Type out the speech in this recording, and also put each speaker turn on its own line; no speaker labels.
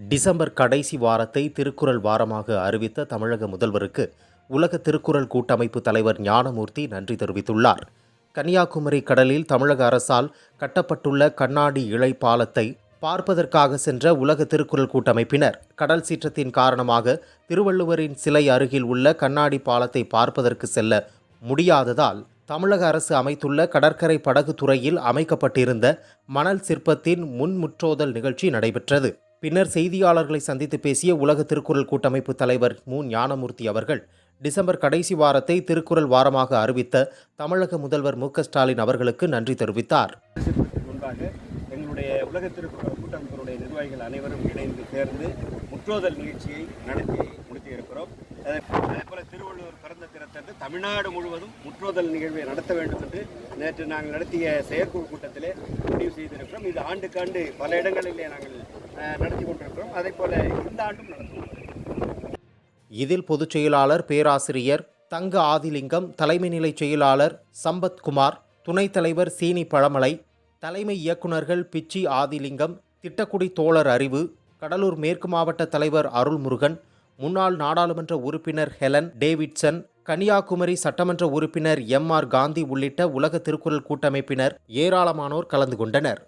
December கடைசி வாரத்தை திருக்குறள் வாரமாக அறிவித்த தமிழக முதல்வருக்கு உலக திருக்குறள் கூட்டமைப்பு தலைவர் ஞானமூர்த்தி நன்றி தெரிவித்துள்ளார். கன்னியாகுமரி கடலில் தமிழக அரசால் கட்டப்பட்டுள்ள கண்ணாடி இழை பாலத்தை பார்ப்பதற்காக சென்ற உலக திருக்குறள் கூட்டமைப்பினர் கடல் சீற்றத்தின் காரணமாக திருவள்ளுவரின் சிலை அருகில் உள்ள கண்ணாடி பாலத்தை பார்ப்பதற்கு செல்ல முடியாததால் தமிழக அரசு அமைத்துள்ள கடற்கரை படகு துறையில் அமைக்கப்பட்டிருந்த மணல் சிற்பத்தின் முன்முற்றோதல் நிகழ்ச்சி நடைபெற்றது. பின்னர் செய்தியாளர்களை சந்தித்து பேசிய உலக திருக்குறள் கூட்டமைப்பு தலைவர் மு. ஞானமூர்த்தி அவர்கள் டிசம்பர் கடைசி வாரத்தை திருக்குறள் வாரமாக அறிவித்த தமிழக முதல்வர் மு. ஸ்டாலின் அவர்களுக்கு நன்றி தெரிவித்தார்.
எங்களுடைய உலக திருக்குறள் கூட்டமைப்பினுடைய நிர்வாகிகள் அனைவரும் இணைந்து சேர்ந்து முற்றோதல் நிகழ்ச்சியை நடத்தி தமிழ்நாடு முழுவதும் முற்றோதல் நிகழ்வை நடத்த வேண்டும் என்று நேற்று நாங்கள் நடத்திய செயற்குழு கூட்டத்திலே முடிவு செய்திருக்கிறோம். இது ஆண்டுக்காண்டு பல இடங்களிலே நாங்கள் நடத்தி கொண்டிருக்கிறோம். அதே போல இந்த ஆண்டும் நடத்துவோம்
இதில் பொதுச் செயலாளர் பேராசிரியர் தங்க ஆதிலிங்கம் தலைமை நிலை செயலாளர் சம்பத்குமார் துணைத் தலைவர் சீனி பழமலை தலைமை இயக்குநர்கள் பிச்சி ஆதிலிங்கம் திட்டக்குடி தோழர் அறிவு கடலூர் மேற்கு மாவட்ட தலைவர் அருள்முருகன் முன்னாள் நாடாளுமன்ற உறுப்பினர் ஹெலன் டேவிட்சன் கன்னியாகுமரி சட்டமன்ற உறுப்பினர் எம் ஆர் காந்தி உள்ளிட்ட உலக திருக்குறள் கூட்டமைப்பினர் ஏராளமானோர் கலந்து கொண்டனர்.